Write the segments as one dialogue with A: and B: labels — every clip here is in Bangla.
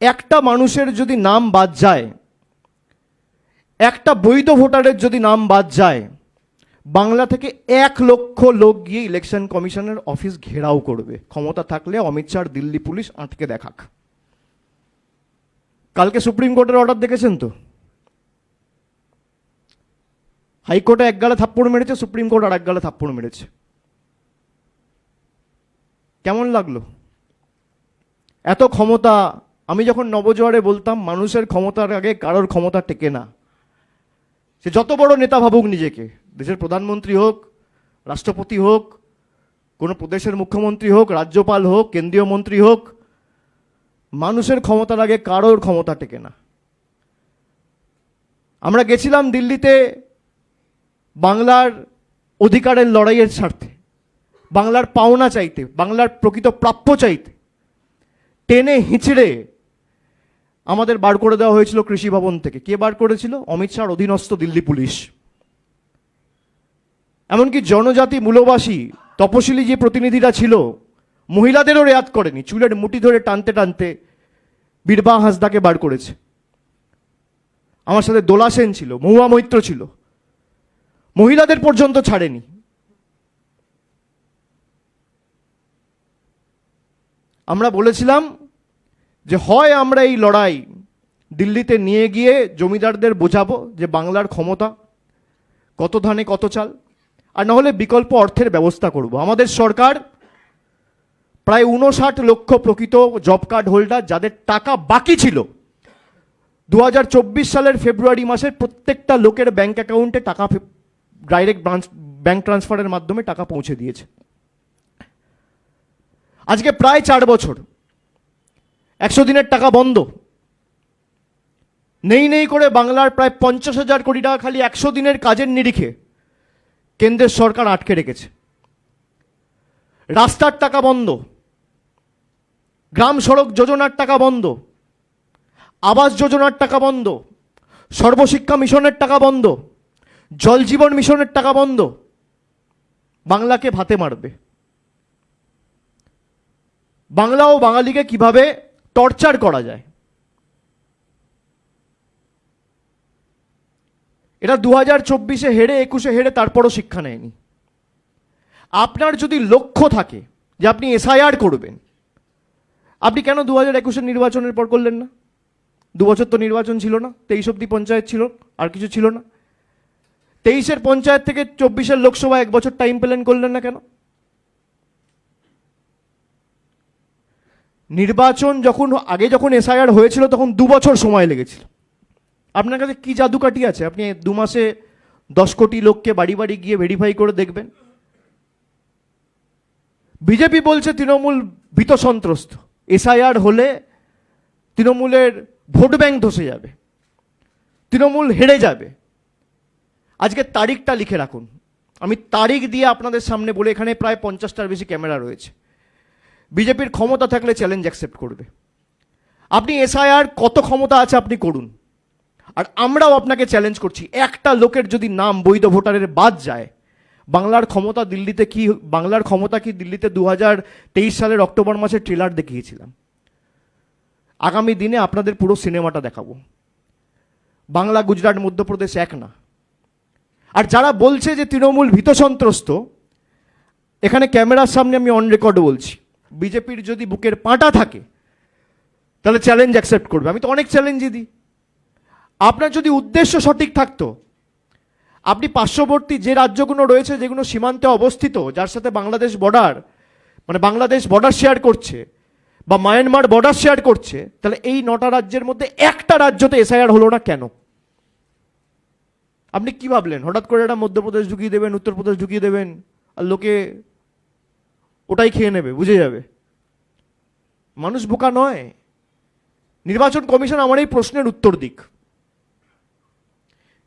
A: একটা মানুষের যদি নাম বাদ যায়, একটা বৈধ ভোটারের যদি নাম বাদ যায়, বাংলা থেকে এক লক্ষ লোক গিয়ে ইলেকশন কমিশনের অফিস ঘেরাও করবে। ক্ষমতা থাকলে অমিত শাহ দিল্লি পুলিশ আটকে দেখাক। কালকে সুপ্রিম কোর্টের অর্ডার দেখেছেন তো? হাইকোর্টে এক গালে থাপ্পড় মেরেছে, সুপ্রিম কোর্ট আর এক গালে থাপ্পড় মেরেছে। কেমন লাগল? এত ক্ষমতা আমি যখন নবজোয়ারে বলতাম, মানুষের ক্ষমতার আগে কারোর ক্ষমতা টেকে না। সে যত বড় নেতা ভাবুক নিজেকে, দেশের প্রধানমন্ত্রী হোক, রাষ্ট্রপতি হোক, কোনো প্রদেশের মুখ্যমন্ত্রী হোক, রাজ্যপাল হোক, কেন্দ্রীয় মন্ত্রী হোক, মানুষের ক্ষমতার আগে কারোর ক্ষমতা টেকে না। আমরা গেছিলাম দিল্লিতে বাংলার অধিকারের লড়াইয়ের স্বার্থে, বাংলার পাওনা চাইতে, বাংলার প্রকৃত প্রাপ্য চাইতে। টেনে হিঁচড়ে আমাদের বার করে দেওয়া হয়েছিল কৃষি ভবন থেকে। কে বার করেছিল? অমিত শাহর অধীনস্থ দিল্লি পুলিশ। এমনকি জনজাতি মূলবাসী, তপশিলি যে প্রতিনিধিরা ছিল, মহিলাদেরও রেয়াত করেনি। চুলের মুঠি ধরে টানতে টানতে বীরবা হাসদাকে বার করেছে। আমার সাথে দোলা সেন ছিল, মহুয়া মৈত্র ছিল। মহিলাদের পর্যন্ত ছাড়েনি। আমরা বলেছিলাম যে হয় আমরা এই লড়াই, দিল্লিতে নিয়ে গিয়ে জমিদারদের বোঝাবো যে বাংলার ক্ষমতা, কত ধানে কত চাল, আর না হলে বিকল্প অর্থের ব্যবস্থা করব। আমাদের সরকার প্রায় উনষাট লক্ষ প্রকৃত জব কার্ড হোল্ডার যাদের টাকা বাকি ছিল দু হাজার চব্বিশ সালের ফেব্রুয়ারি মাসের প্রত্যেকটা লোকের ব্যাংক অ্যাকাউন্টে টাকা ডাইরেক্ট ব্রাঞ্চ, ব্যাংক ট্রান্সফারের মাধ্যমে টাকা পৌঁছে দিয়েছে। আজকে প্রায় চার বছর একশো দিনের টাকা বন্ধ। নেই নেই করে বাংলার প্রায় পঞ্চাশ হাজার কোটি টাকা খালি একশো দিনের কাজের নিরিখে কেন্দ্রের সরকার আটকে রেখেছে। রাস্তার টাকা বন্ধ। গ্রাম সড়ক যোজনার টাকা বন্ধ। আবাস যোজনার টাকা বন্ধ। সর্বশিক্ষা মিশনের টাকা বন্ধ। জল জীবন মিশনের টাকা বন্ধ। বাংলাকে ভাতে মারবে। বাংলা ও বাঙালিকে কীভাবে টর্চার করা যায়। এটা দু হাজার চব্বিশে হেরে, একুশে হেরে তারপরও শিক্ষা নেয়নি। আপনার যদি লক্ষ্য থাকে যে আপনি এসআইআর করবেন, আপনি কেন দু হাজার একুশের নির্বাচনের পর করলেন না? দু বছর তো নির্বাচন ছিল না, তেইশ অব্দি পঞ্চায়েত ছিল, আর কিছু ছিল না। তেইশের পঞ্চায়েত থেকে চব্বিশের লোকসভা এক বছর টাইম পেলেন করলেন না কেন? নির্বাচন যখন, আগে যখন এসআইআর হয়েছিল, তখন দু বছর সময় লেগেছিল। আপনার কাছে কি জাদুকাঠি আছে? আপনি দু মাসে দশ কোটি লোককে বাড়ি বাড়ি গিয়ে ভেরিফাই করে দেখবেন। বিজেপি বলছে, তৃণমূল ভীত সন্ত্রস্ত। এসআইআর হলে তৃণমূলের ভোট ব্যাংক ধসে যাবে। তৃণমূল হেরে যাবে। আজকে তারিখটা লিখে রাখুন। আমি তারিখ দিয়ে আপনাদের সামনে বলে এখানে প্রায় পঞ্চাশটার বেশি ক্যামেরা রয়েছে। বিজেপির ক্ষমতা থাকলে চ্যালেঞ্জ অ্যাকসেপ্ট করবে। আপনি এসআইআর কত ক্ষমতা আছে আপনি করুন। আর আমরাও আপনাকে চ্যালেঞ্জ করছি। একটা লোকের যদি নাম বৈধ ভোটারের বাদ যায়, বাংলার ক্ষমতা দিল্লিতে কি, বাংলার ক্ষমতা কি দিল্লিতে দু হাজার তেইশ সালের অক্টোবর মাসে ট্রেলার দেখিয়েছিলাম। আগামী দিনে আপনাদের পুরো সিনেমাটা দেখাবো। বাংলা, গুজরাট, মধ্যপ্রদেশ এক না। আর যারা বলছে যে তৃণমূল ভীত সন্ত্রস্ত এখানে ক্যামেরার সামনে আমি অন রেকর্ড বলছি। বিজেপির যদি বুকের পাঁটা থাকে, তাহলে চ্যালেঞ্জ অ্যাকসেপ্ট করবে। আমি তো অনেক চ্যালেঞ্জই দিই। আপনার যদি উদ্দেশ্য সঠিক থাকতো, আপনি পার্শ্ববর্তী যে রাজ্যগুলো রয়েছে, যেগুলো সীমান্তে অবস্থিত, যার সাথে বাংলাদেশ বর্ডার মানে বাংলাদেশ বর্ডার শেয়ার করছে, বা মায়ানমার বর্ডার শেয়ার করছে, তাহলে এই নটা রাজ্যের মধ্যে একটা রাজ্যতে এসআইআর হলো না কেন? আপনি কি ভাবলেন? হঠাৎ করে এটা মধ্যপ্রদেশ ঢুকিয়ে দেবেন, উত্তরপ্রদেশ ঢুকিয়ে দেবেন, আর লোকে ওটাই খেয়ে নেবে, বুঝে যাবে। মানুষ বোকা নয়। নির্বাচন কমিশন আমার এই প্রশ্নের উত্তর দিক।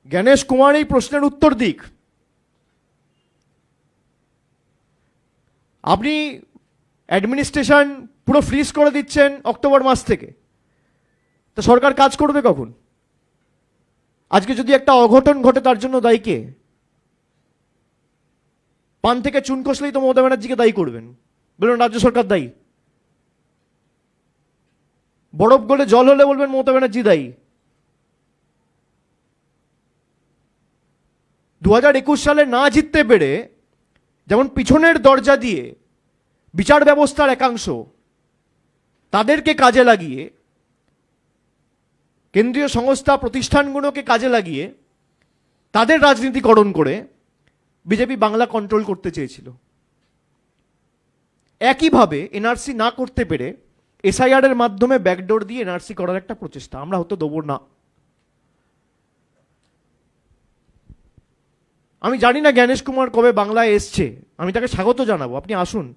A: জ্ঞানেশ কুমার এই প্রশ্নের উত্তর দিক। আপনি অ্যাডমিনিস্ট্রেশন পুরো ফ্রিজ করে দিচ্ছেন অক্টোবর মাস থেকে। তো সরকার কাজ করবে কখন? আজকে যদি একটা অঘটন ঘটে, তার জন্য দায়ী কে? পান থেকে চুন কষলেই তো মমতা ব্যানার্জিকে দায়ী করবেন। বলুন, রাজ্য সরকার দায়ী। বরফ গলে জল হলে বলবেন মমতা ব্যানার্জি দায়ী। দু হাজার একুশ সালে না জিততে পেরে যেমন পিছনের দরজা দিয়ে বিচার ব্যবস্থার একাংশ তাদেরকে কাজে লাগিয়ে, কেন্দ্রীয় সংস্থা প্রতিষ্ঠানগুলোকে কাজে লাগিয়ে তাদের রাজনীতিকরণ করে বিজেপি বাংলা কন্ট্রোল করতে চেয়েছিল। একইভাবে এনআরসি না করতে পেরে এসআইআর এর মাধ্যমে ব্যাকডোর দিয়ে এনআরসি করার একটা প্রচেষ্টা, আমরা হতে দেবো না। আমি জানি না জ্ঞানেশ কুমার কবে বাংলায় এসছে, আমি তাকে স্বাগত জানাব, আপনি আসুন।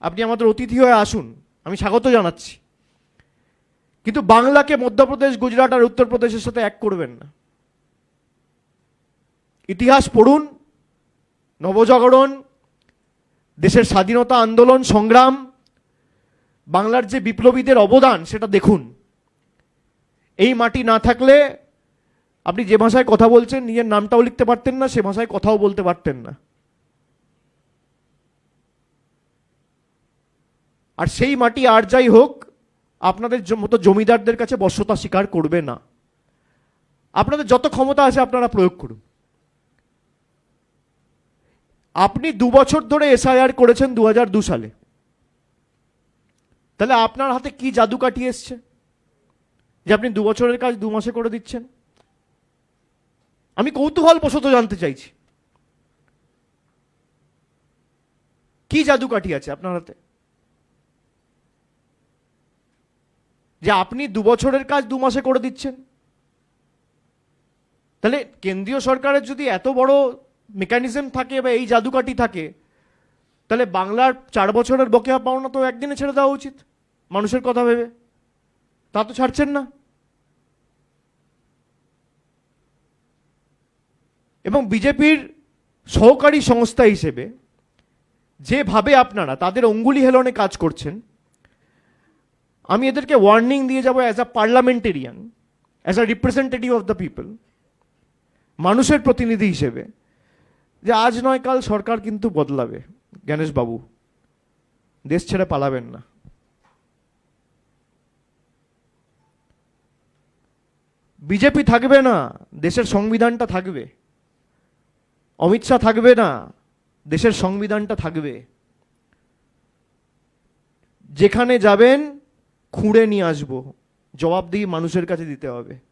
A: আপনি আমাদের অতিথি হয়ে আসুন, আমি স্বাগত জানাচ্ছি। কিন্তু বাংলাকে মধ্যপ্রদেশ, গুজরাট আর উত্তরপ্রদেশের সাথে এক করবেন না। ইতিহাস পড়ুন নবজাগরণ, দেশের স্বাধীনতা আন্দোলন, সংগ্রাম, বাংলার যে বিপ্লবীদের অবদান, সেটা দেখুন। এই মাটি না থাকলে আপনি যে ভাষায় কথা বলছেন, নিজের নামটাও লিখতে পারতেন না, সে ভাষায় কথাও বলতে পারতেন না। আর সেই মাটি আর যাই হোক, আপনাদের মতো জমিদারদের কাছে বশ্যতা স্বীকার করবে না। আপনাদের যত ক্ষমতা আছে, আপনারা প্রয়োগ করুন। আপনি দু বছর ধরে এসআইআর করেছেন দু দু সালে। তাহলে আপনার হাতে কি জাদু কাটিয়ে এসছে? যে আপনি দু বছরের কাজ দু মাসে করে দিচ্ছেন? আমি কৌতূহল বশত জানতে চাইছি। কি জাদু কাঠি আছে আপনার হাতে? যে আপনি দু বছরের কাজ দু মাসে করে দিচ্ছেন? তাহলে কেন্দ্রীয় সরকারের যদি এত বড় মেকানিজম থাকে বা এই জাদুকাঠি থাকে, তাহলে বাংলার চার বছরের বকেয়া পাওনা তো একদিনে ছেড়ে দেওয়া উচিত, মানুষের কথা ভেবে। তা তো ছাড়ছেন না। এবং বিজেপির সহকারী সংস্থা হিসেবে যেভাবে আপনারা, তাদের অঙ্গুলি হেলনে কাজ করছেন, আমি এদেরকে ওয়ার্নিং দিয়ে যাব as a parliamentarian as a representative of the people মানুষের প্রতিনিধি হিসেবে। যে আজ নয়, কাল সরকার কিন্তু বদলাবে। বাবু দেশ ছেড়ে পালাবেন না। বিজেপি থাকবে না, দেশের সংবিধানটা থাকবে। অমিত শাহ থাকবে না, দেশের সংবিধানটা থাকবে। যেখানে যাবেন, খুঁড়ে নিয়ে আসব। জবাবদিহি মানুষের কাছে দিতে হবে।